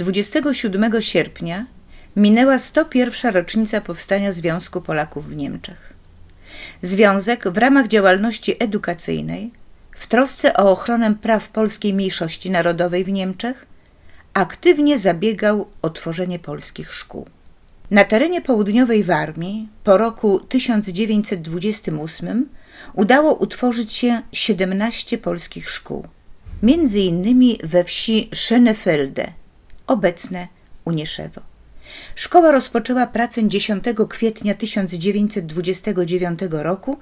27 sierpnia minęła 101. rocznica powstania Związku Polaków w Niemczech. Związek w ramach działalności edukacyjnej, w trosce o ochronę praw polskiej mniejszości narodowej w Niemczech, aktywnie zabiegał o tworzenie polskich szkół. Na terenie południowej Warmii po roku 1928 udało utworzyć się 17 polskich szkół, między innymi we wsi Schönefelde, obecne Unieszewo. Szkoła rozpoczęła pracę 10 kwietnia 1929 roku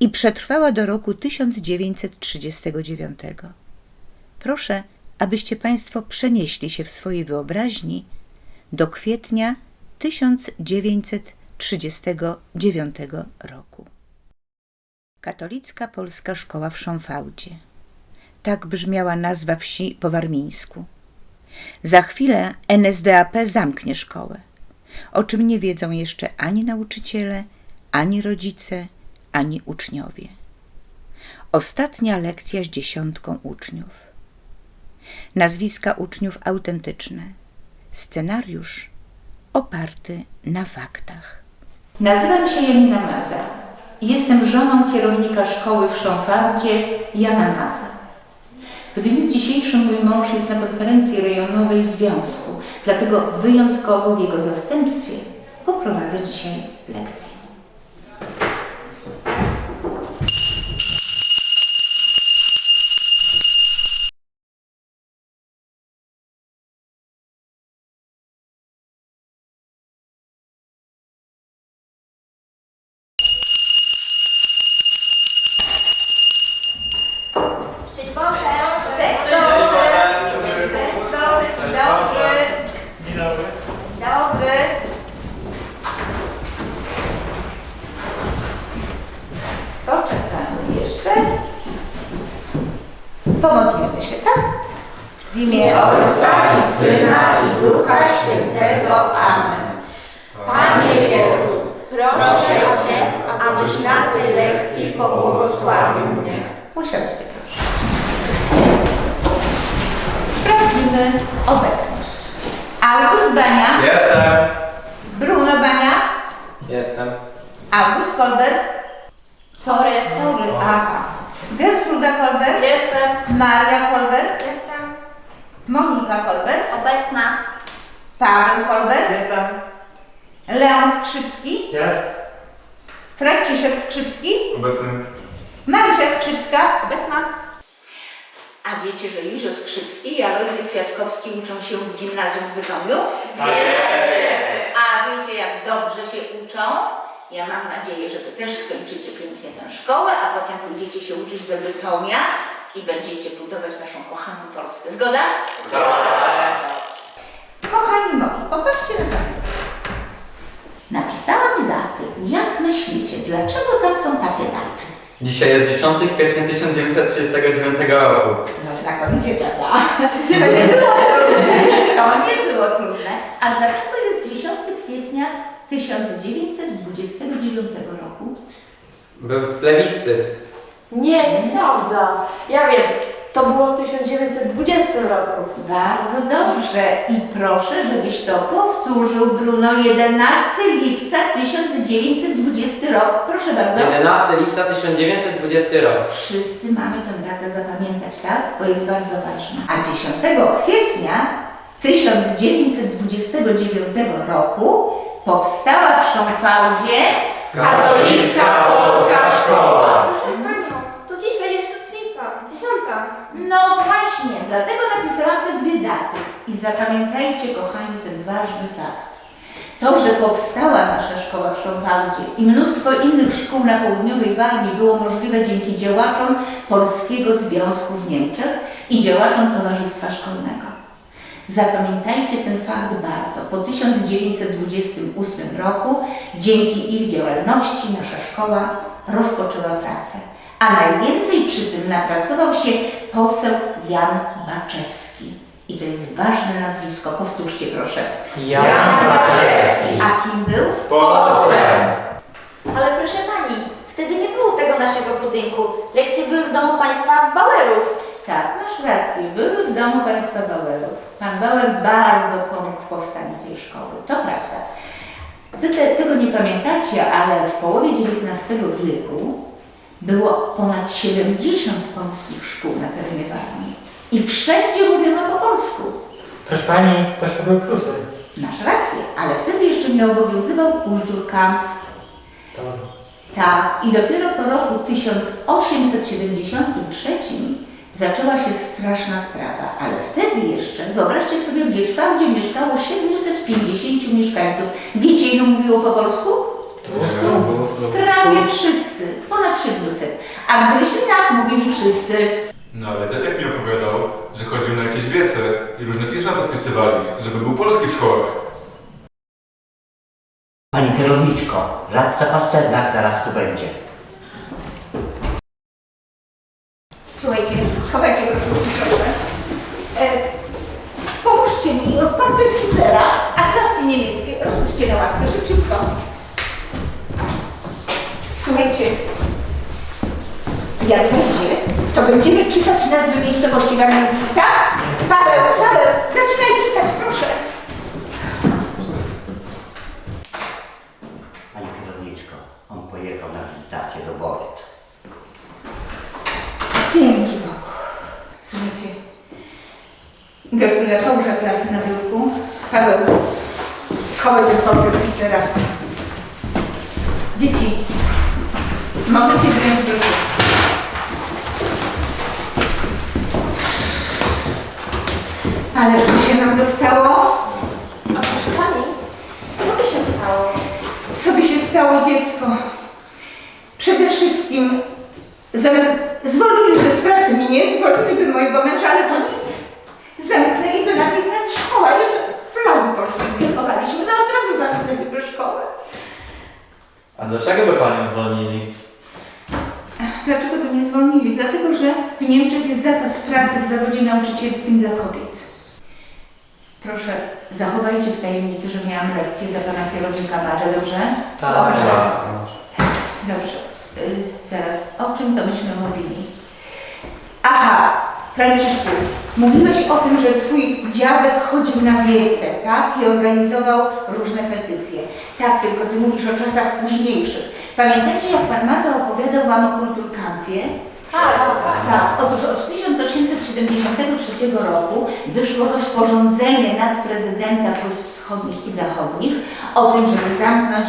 i przetrwała do roku 1939. Proszę, abyście Państwo przenieśli się w swojej wyobraźni do kwietnia 1939 roku. Katolicka Polska Szkoła w Szonfałdzie. Tak brzmiała nazwa wsi po warmińsku. Za chwilę NSDAP zamknie szkołę, o czym nie wiedzą jeszcze ani nauczyciele, ani rodzice, ani uczniowie. Ostatnia lekcja z dziesiątką uczniów. Nazwiska uczniów autentyczne. Scenariusz oparty na faktach. Nazywam się Janina Maza. Jestem żoną kierownika szkoły w Szonfaldzie Jana Maza. W dniu dzisiejszym mój mąż jest na konferencji rejonowej związku, dlatego wyjątkowo w jego zastępstwie poprowadzę dzisiaj lekcję. W imię Ojca i Syna i Ducha Świętego. Amen. Panie Jezu, proszę Cię, abyś na tej lekcji pobłogosławił mnie. Usiądźcie proszę. Sprawdzimy obecność. August Bania, Jestem. Bruno Bania, Jestem. August Kolberg, Sorry. Sorry, aha. Gertruda Kolberg, Jestem. Maria Kolberg, Jestem. Monika Kolberg, Obecna. Paweł Kolberg, Jestem. Leon Skrzypski, Jest. Franciszek Skrzypski, Obecny. Marysia Skrzypska. Obecna. A wiecie, że Józio Skrzypski i Alojzy Kwiatkowski uczą się w gimnazjum w Bytomiu? A wiecie, jak dobrze się uczą? Ja mam nadzieję, że Wy też skończycie pięknie tę szkołę, a potem pójdziecie się uczyć do Bytomia i będziecie budować naszą kochaną Polskę. Zgoda? Dobrze. Kochani moi, popatrzcie na tablicy. Napisałam daty. Jak myślicie, dlaczego tam są takie daty? Dzisiaj jest 10 kwietnia 1939 roku. No znakomicie, prawda? To nie było trudne. To nie było trudne. A dlaczego jest 10 kwietnia 1929 roku? Był plebiscyt. Nie, nieprawda. Ja wiem, to było w 1920 roku. Bardzo dobrze. I proszę, żebyś to powtórzył, Bruno. 11 lipca 1920 rok. Proszę bardzo. 11 lipca 1920 rok. Wszyscy mamy tę datę zapamiętać, tak? Bo jest bardzo ważna. A 10 kwietnia 1929 roku powstała w Szonfałdzie Katolicka Polska Szkoła. No właśnie, dlatego napisałam te dwie daty. I zapamiętajcie, kochani, ten ważny fakt. To, że powstała nasza szkoła w Szonfaldzie i mnóstwo innych szkół na południowej Warmii było możliwe dzięki działaczom Polskiego Związku w Niemczech i działaczom Towarzystwa Szkolnego. Zapamiętajcie ten fakt bardzo. Po 1928 roku dzięki ich działalności nasza szkoła rozpoczęła pracę. A najwięcej przy tym napracował się poseł Jan Baczewski. I to jest ważne nazwisko. Powtórzcie proszę. Jan Baczewski. A kim był? Posłem. Ale proszę Pani, wtedy nie było tego naszego budynku. Lekcje były w domu państwa Bauerów. Tak, masz rację. Były w domu państwa Bauerów. Pan Bauer bardzo pomógł w powstaniu tej szkoły. To prawda. Wy te, tego nie pamiętacie, ale w połowie XIX wieku było ponad 70 polskich szkół na terenie Warmii. I wszędzie mówiono po polsku. Proszę pani, też to były plusy. Masz rację, ale wtedy jeszcze nie obowiązywał kulturkampf. To Tak, i dopiero po roku 1873 zaczęła się straszna sprawa, ale wtedy jeszcze, wyobraźcie sobie, w Lieczwałdzie mieszkało 750 mieszkańców. Wiecie, ilu mówiło po polsku? Prawie wszyscy, ponad 700. A w Gryzinach mówili wszyscy. No ale dziadek mi opowiadał, że chodził na jakieś wiece i różne pisma podpisywali, żeby był polski w szkołach. Pani kierowniczko, radca Pasternak zaraz tu będzie. Słuchajcie, schowajcie proszę. E, pomóżcie mi, portret Hitlera, a klasy niemieckiej rozłóżcie na ławkę, szybciutko. Słuchajcie, jak będzie, to będziemy czytać nazwy miejscowości warmińskich, tak? Paweł, Paweł, zaczynaj czytać, proszę. Pani kierowniczko, on pojechał na wizytację do Boryt. Dzięki Bogu. Słuchajcie, połóż klasy na biurku. Paweł, schowaj ten portret Hitlera. Dzieci, możecie wyjąć broszurę. Ależ mi się nam dostało. A proszę pani, co by się stało? Co by się stało, dziecko? Przede wszystkim zam- zwolniliby z pracy mnie, zwolniliby mojego męża, ale to nic. Zamknęliby natychmiast szkołę, jeszcze flagi polskie nie schowaliśmy, no od razu zamknęliby szkołę. A dlaczego by panią zwolnili? Dlaczego by nie zwolnili? Dlatego, że w Niemczech jest zakaz pracy w zawodzie nauczycielskim dla kobiet. Proszę, zachowajcie w tajemnicy, że miałam lekcję za pana kierownika Mazę, dobrze? Tak. Dobrze. Y, zaraz, o czym to myśmy mówili? Aha, Franciszku, mówiłeś o tym, że twój dziadek chodził na wiece, tak? I organizował różne petycje. Tak, tylko ty mówisz o czasach późniejszych. Pamiętacie, jak pan Maza opowiadał wam o kulturkampie? Tak, otóż od 1873 roku wyszło rozporządzenie nadprezydenta Prus Wschodnich i Zachodnich o tym, żeby zamknąć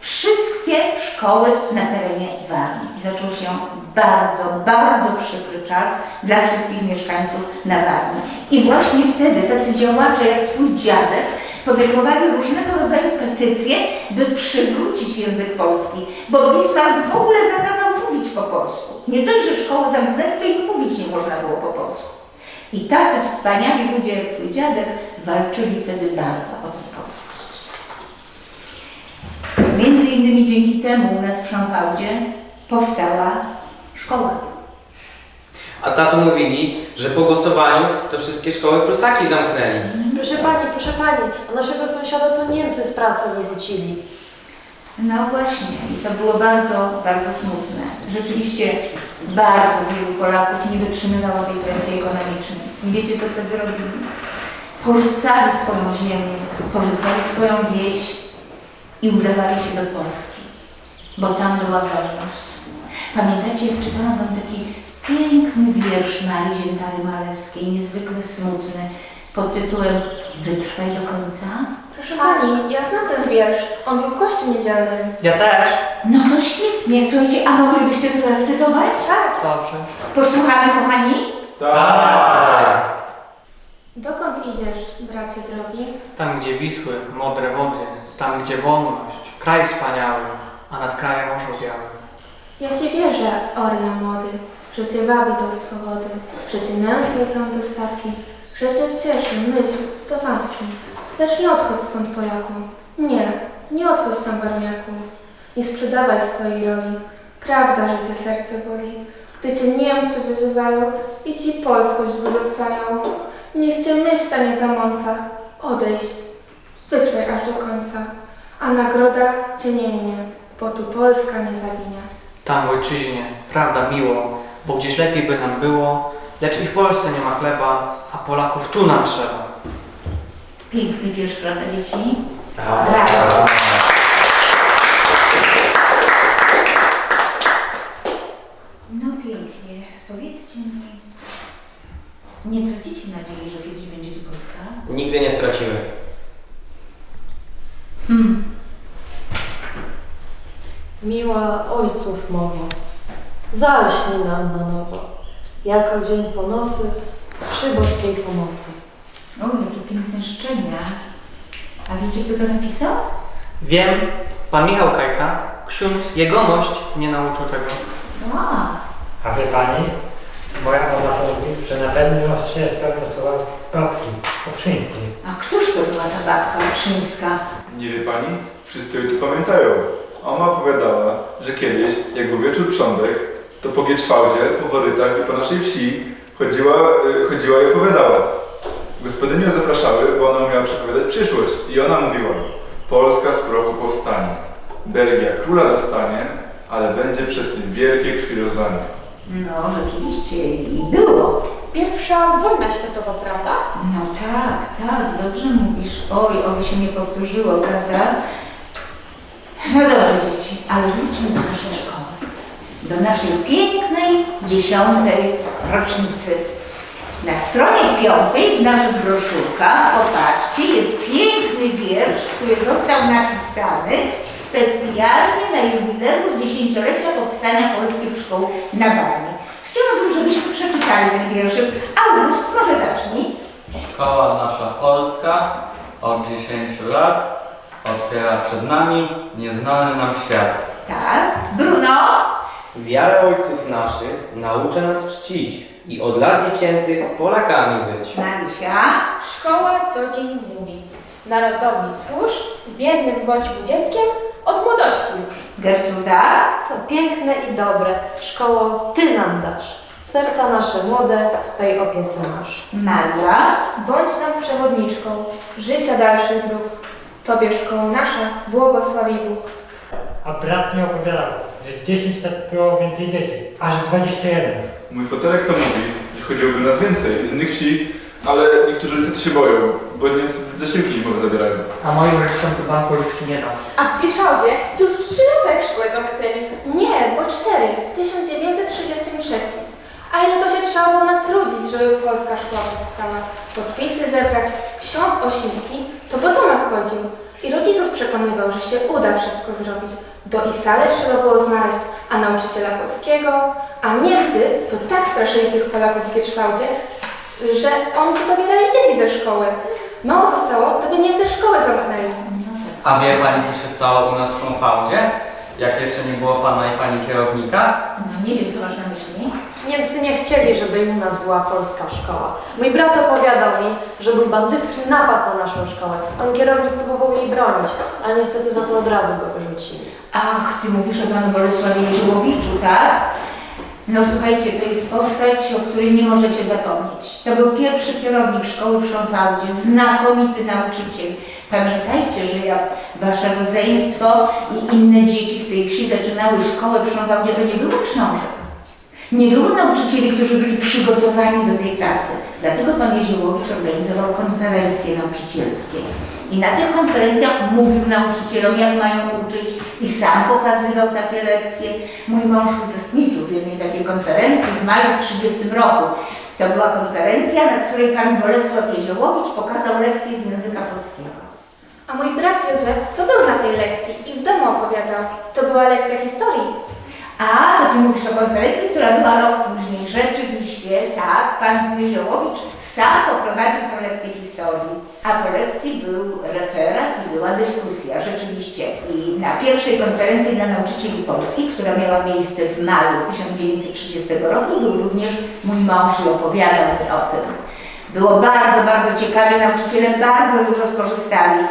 wszystkie szkoły na terenie Warmii. I zaczął się bardzo, bardzo przykry czas dla wszystkich mieszkańców na Warmii. I właśnie wtedy tacy działacze jak twój dziadek podejmowali różnego rodzaju petycje, by przywrócić język polski, bo Bismarck w ogóle zakazał mówić po polsku. Nie dość, że szkoły zamknęli, to i mówić nie można było po polsku. I tacy wspaniali ludzie jak twój dziadek walczyli wtedy bardzo o tę polskość. Między innymi dzięki temu u nas w Szampaudzie powstała szkoła. A tato mówili, że po głosowaniu to wszystkie szkoły Prusaki zamknęli. Proszę pani, proszę pani, a naszego sąsiada to Niemcy z pracy wyrzucili. No właśnie, i to było bardzo, bardzo smutne. Rzeczywiście bardzo wielu Polaków nie wytrzymywało tej presji ekonomicznej. I wiecie, co wtedy robili? Porzucali swoją ziemię, porzucali swoją wieś i udawali się do Polski, bo tam była wolność. Pamiętacie, jak czytałam wam taki piękny wiersz Marii Ziętary Malewskiej, niezwykle smutny, pod tytułem Wytrwaj do końca? Proszę pani, ja znam ten wiersz. On był w gościu niedzielnym. Ja też. No to świetnie, słuchajcie, a moglibyście to zarecytować? Tak. Dobrze. Posłuchamy, kochani? Tak. Dokąd idziesz, bracie drogi? Tam, gdzie Wisły, modre wody, tam, gdzie wolność, kraj wspaniały, a nad krajem orzeł biały. Ja ci wierzę, orle młody, że cię wabi do swobody, że cię nędzą tam dostatki, że cię cieszy myśl do matki. Lecz nie odchodź stąd, Polaku. Nie, nie odchodź tam, Warmiaku. Nie sprzedawaj swojej roli. Prawda, że cię serce boli. Gdy cię Niemcy wyzywają i ci polskość wyrzucają. Niech cię myśl ta nie zamąca. Odejść. Wytrwaj aż do końca. A nagroda cię nie minie, bo tu Polska nie zaginie. Tam w ojczyźnie, prawda miło, bo gdzieś lepiej by nam było, Lecz i w Polsce nie ma chleba, a Polaków tu nam trzeba. Piękny wiersz, prawda dzieci? Brawo. Brawo. No pięknie. Powiedzcie mi, nie tracicie nadziei, że kiedyś będzie tu Polska? Nigdy nie stracimy. Hmm. Miła ojców mowa, zaśnij nam na nowo, jako dzień po nocy, przy boskiej pomocy. O, jakie piękne życzenia. A wiecie, kto to napisał? Wiem, pan Michał Kajka, ksiądz jegomość nie nauczył tego. A, A wie pani, moja mama to mówi, że na pewno się pewne słowa babki Oprzyńskiej. a któż to była ta babka Uprzyńska? Nie wie pani? Wszyscy ją tu pamiętają. Ona opowiadała, że kiedyś, jak był wieczór prządek, to po Gieczwałdzie, po Worytach i po naszej wsi chodziła, y, chodziła i opowiadała. Gospodynie zapraszały, bo ona miała przepowiadać przyszłość. I ona mówiła, Polska z prochu powstanie. Belgia króla dostanie, ale będzie przed tym wielkie krwirozwanie. No, rzeczywiście i było. Pierwsza wojna światowa, prawda? No tak, tak, dobrze mówisz. Oj, oby się nie powtórzyło, prawda? No dobrze, dzieci, ale wróćmy do naszej szkoły. Do naszej pięknej, dziesiątej rocznicy. Na stronie piątej w naszych broszurkach, popatrzcie, jest piękny wiersz, który został napisany specjalnie na jubileusz dziesięciolecia powstania polskich szkół na Warmii. Chciałabym, żebyśmy przeczytali ten wierszyk. August, może zacznij. Szkoła nasza polska od 10 lat otwiera przed nami nieznany nam świat. Tak. Bruno? Wiarę ojców naszych nauczy nas czcić i od lat dziecięcych Polakami być. Marysia? Szkoła co dzień mówi. Narodowi służ, biednym bądźmy dzieckiem, od młodości już. Gertruda? Co piękne i dobre, szkoło Ty nam dasz. Serca nasze młode w swej opiece masz. Maria? Bądź nam przewodniczką życia dalszych dróg. Tobie szkoło nasza błogosławi Bóg. A brat mi opowiadał, że 10 lat było więcej dzieci, aż 21. Mój fotelek to mówi, że chodziłoby nas więcej z innych wsi, ale niektórzy rodzice się boją, bo Niemcy zasiłki zimowe zabierają. A moim rodzicom to pan pożyczki nie dał. A w Bieszałdzie to już trzy lata jak szkołę zamknęli. Nie, bo cztery, w 1933. A ile to się trzeba było natrudzić, żeby polska szkoła powstała? Podpisy zebrać. Ksiądz Osiński to po domach chodził i rodziców przekonywał, że się uda wszystko zrobić, bo i salę trzeba było znaleźć, a nauczyciela polskiego, a Niemcy to tak straszyli tych Polaków w Gierszwałdzie, że oni zabierali dzieci ze szkoły. Mało zostało, to by Niemcy szkołę zamknęli. A wie pani co się stało u nas w Szumfałdzie? Jak jeszcze nie było pana i pani kierownika? No nie wiem, co masz na myśli. Niemcy nie chcieli, żeby i u nas była polska szkoła. Mój brat opowiadał mi, że był bandycki napad na naszą szkołę. Pan kierownik próbował jej bronić, ale niestety za to od razu go wyrzucili. Ach, ty mówisz o panu Bolesławie Jeziołowiczu, tak? No słuchajcie, to jest postać, o której nie możecie zapomnieć. To był pierwszy kierownik szkoły w Szonwałdzie, znakomity nauczyciel. Pamiętajcie, że jak wasze rodzeństwo i inne dzieci z tej wsi zaczynały szkołę w Szonwałdzie, to nie było książek. Nie było nauczycieli, którzy byli przygotowani do tej pracy. Dlatego pan Jeziołowicz organizował konferencje nauczycielskie. I na tych konferencjach mówił nauczycielom, jak mają uczyć i sam pokazywał takie lekcje. Mój mąż uczestniczył w jednej takiej konferencji w maju w 30 roku. To była konferencja, na której pan Bolesław Jeziołowicz pokazał lekcje z języka polskiego. A mój brat Józef to był na tej lekcji i w domu opowiadał. To była lekcja historii. A, to ty mówisz o konferencji, która była rok później. Rzeczywiście, tak, pan Jeziołowicz sam poprowadził tę lekcję historii. A po lekcji był referat i była dyskusja, rzeczywiście. I na pierwszej konferencji dla nauczycieli polskich, która miała miejsce w maju 1930 roku, był również mój mąż i opowiadał mi o tym. Było bardzo, bardzo ciekawie, nauczyciele bardzo dużo skorzystali.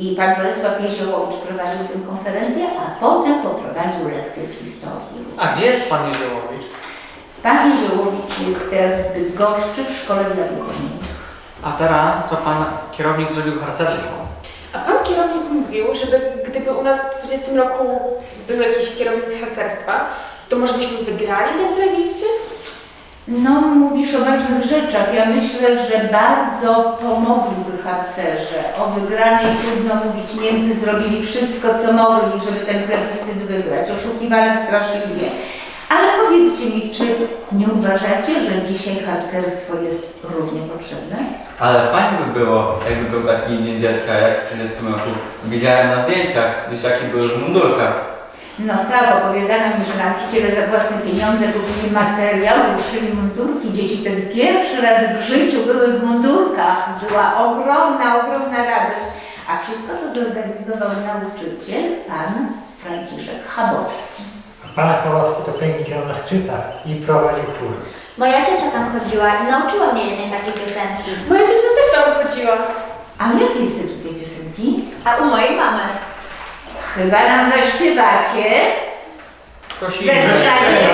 I pan Bolesław Jeziołowicz prowadził tę konferencję, a potem poprowadził lekcję z historii. A gdzie jest pan Jeziołowicz? Pan Jeziołowicz jest teraz w Bydgoszczy w szkole dla głuchoniemych. A teraz to pan kierownik zrobił harcerstwo. A pan kierownik mówił, żeby gdyby u nas w 20 roku był jakiś kierownik harcerstwa, to może byśmy wygrali ten plebiscyt? No, mówisz o ważnych rzeczach. Ja myślę, że bardzo pomogliby harcerze. O wygranej trudno mówić. Niemcy zrobili wszystko, co mogli, żeby ten plebiscyt wygrać. Oszukiwali straszliwie. Ale powiedzcie mi, czy nie uważacie, że dzisiaj harcerstwo jest równie potrzebne? Ale fajnie by było, jakby był taki Dzień Dziecka, jak w 30 roku. Widziałem na zdjęciach, dzieciaki były w mundurkach. No tak, opowiadano mi, że nauczyciele za własne pieniądze kupili materiał, uszyli mundurki. Dzieci wtedy pierwszy raz w życiu były w mundurkach. Była ogromna, ogromna radość. A wszystko to zorganizował nauczyciel, pan Franciszek Chabowski. Pan Kowalski to pięknie grał na skrzypcach i prowadził chór. Moja ciocia tam chodziła i nauczyła mnie jednej takiej piosenki. Moja ciocia też tam chodziła. A jaki jest tytuł tej piosenki? A u mojej mamy. Chyba nam zaśpiewacie. Prosimy. Zaśpiewacie.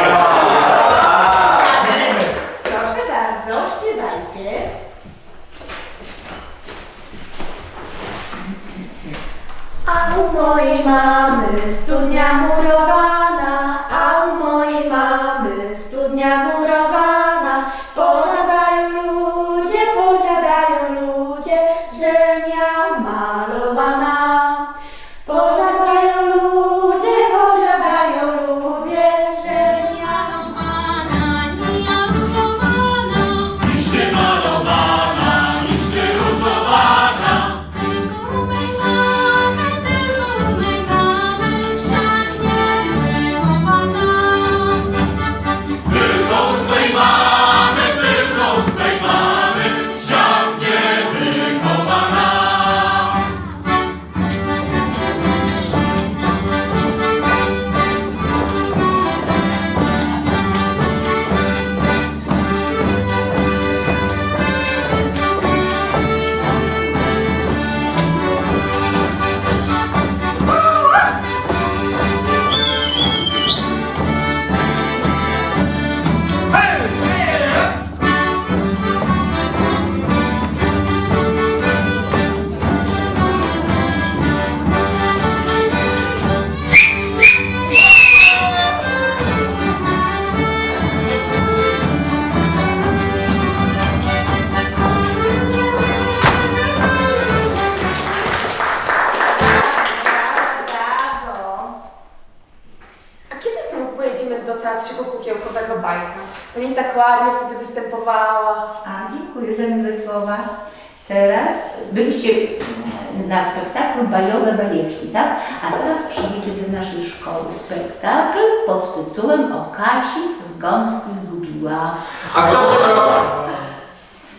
Proszę bardzo, śpiewajcie. A u mojej mamy studnia murowana, a u mojej mamy studnia murowana. Teraz byliście na spektaklu Bajowe Bajeczki, tak? A teraz przyjdziecie do naszej szkoły spektakl pod tytułem O Kasi, co z gąski zgubiła. A kto w tym roku,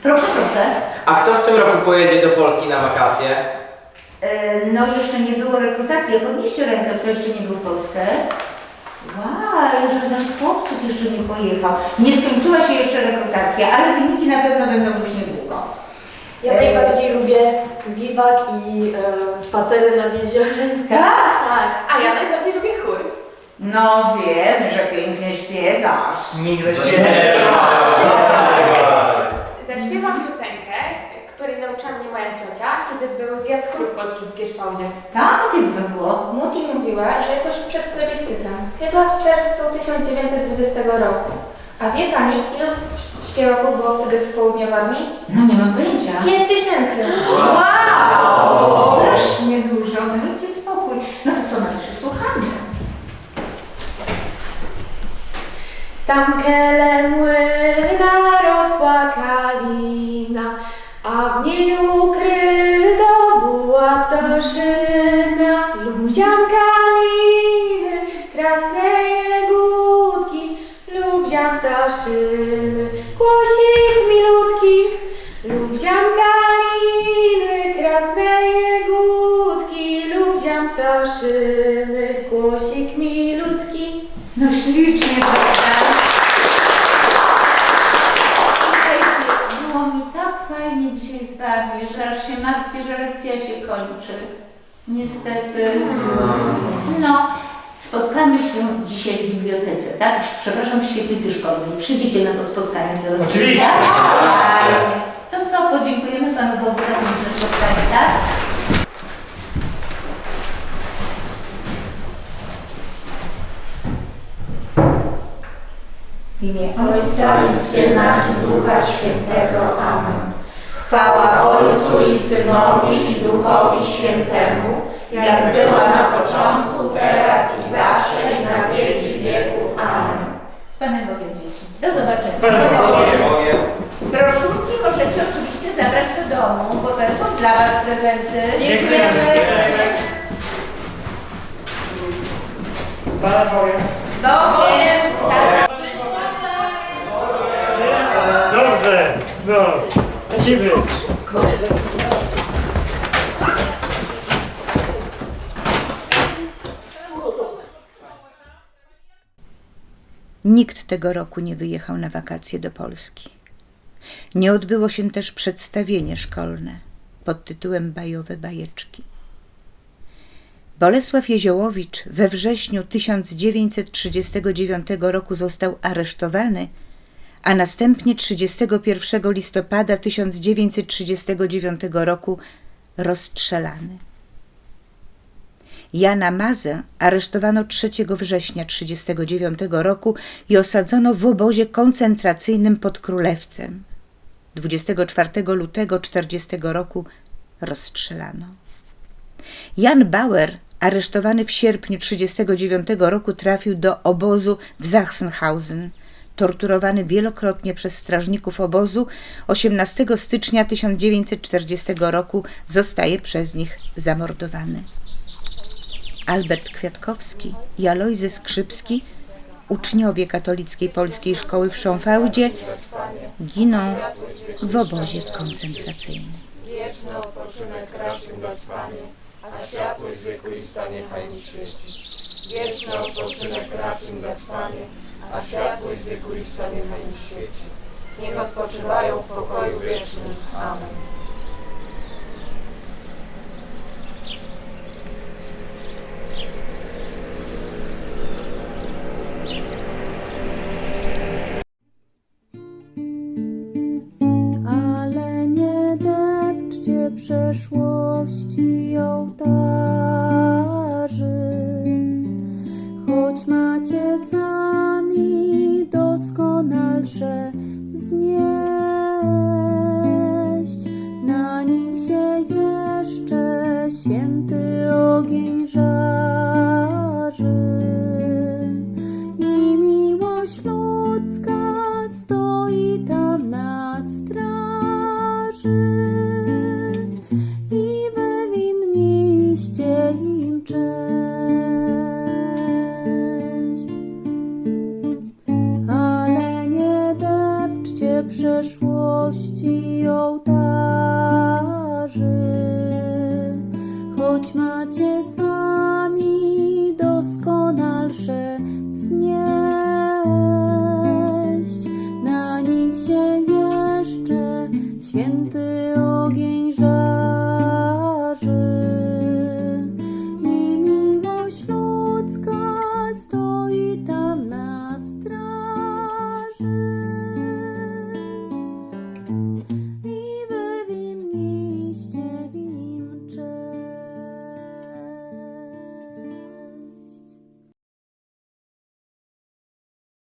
Proszę, proszę. a kto w tym roku pojedzie do Polski na wakacje? E, No jeszcze nie było rekrutacji. Podnieście rękę, kto jeszcze nie był w Polsce. Wow, żaden z chłopców jeszcze nie pojechał. Nie skończyła się jeszcze rekrutacja, ale wyniki na pewno będą już niedługo. Ja najbardziej lubię biwak i e, spacery nad jeziorem. Tak? Tak. A ja najbardziej lubię chór. No wiem, że pięknie śpiewasz. Nikt Zaśpiewam piosenkę, której nauczyła mnie moja ciocia, kiedy był zjazd chórów polskich w Gierzwałdzie. Tak? A kiedy to było? Muti mówiła, że jakoś przed plebiscytem, chyba w czerwcu 1920 roku. A wie pani, ilu śpiewaków było wtedy z południa w armii? No nie mam pojęcia. 5 tysięcy! Wow! Strasznie dużo, dajcie spokój. No to co Marysiu, słuchamy. Tam kele młyna rosła kalina, a w niej ukryto była ptaszyna. Lubiam kaliny, krasne jagódki, lubiam ptaszyny, głosik milutki. Lubiam kaliny, krasne jagódki, lubiam ptaszyny, głosik milutki. No ślicznie, prawda? Słuchajcie, było mi tak fajnie dzisiaj z Wami, że aż się martwię, że lekcja się kończy. Niestety. No, spotkamy się dzisiaj w bibliotece, tak? Przepraszam, w świetlicy szkolnej. Przyjdziecie na to spotkanie z dorosłymi. Oczywiście. Tak? To co, podziękujemy Panu Bogu za piękne spotkanie, tak? imię Ojca i Syna i Ducha Świętego. Amen. Chwała Ojcu i Synowi i Duchowi Świętemu, jak była na początku, teraz i zawsze i na wieki wieków. Amen. Z Panem Bogiem dzieci. Do zobaczenia. Broszurki możecie oczywiście zabrać do domu, bo to są dla Was prezenty. Panem Bogiem. Bogiem. Dobrze, no, lecimy. Nikt tego roku nie wyjechał na wakacje do Polski. Nie odbyło się też przedstawienie szkolne pod tytułem Bajowe bajeczki. Bolesław Jeziołowicz we wrześniu 1939 roku został aresztowany, a następnie 31 listopada 1939 roku rozstrzelany. Jana Mazę aresztowano 3 września 1939 roku i osadzono w obozie koncentracyjnym pod Królewcem. 24 lutego 1940 roku rozstrzelano. Jan Bauer, aresztowany w sierpniu 1939 roku, trafił do obozu w Sachsenhausen. Torturowany wielokrotnie przez strażników obozu, 18 stycznia 1940 roku zostaje przez nich zamordowany. Albert Kwiatkowski i Alojzy Skrzypski, uczniowie katolickiej polskiej szkoły w Szonfaudzie, giną w obozie koncentracyjnym. Wieczny odpoczynek racz im dać Panie, a światłość wiekuista niechaj im świeci. Wieczny odpoczynek racz im dać Panie, a światłość wiekuista niechaj im świeci. Niech odpoczywają w pokoju wiecznym. Amen. Ale nie depczcie przeszłości ołtarzy, choć macie sami doskonalsze. Na przeszłości ołtarzy, choć macie sami doskonalsze wznieść. Na nich się jeszcze święty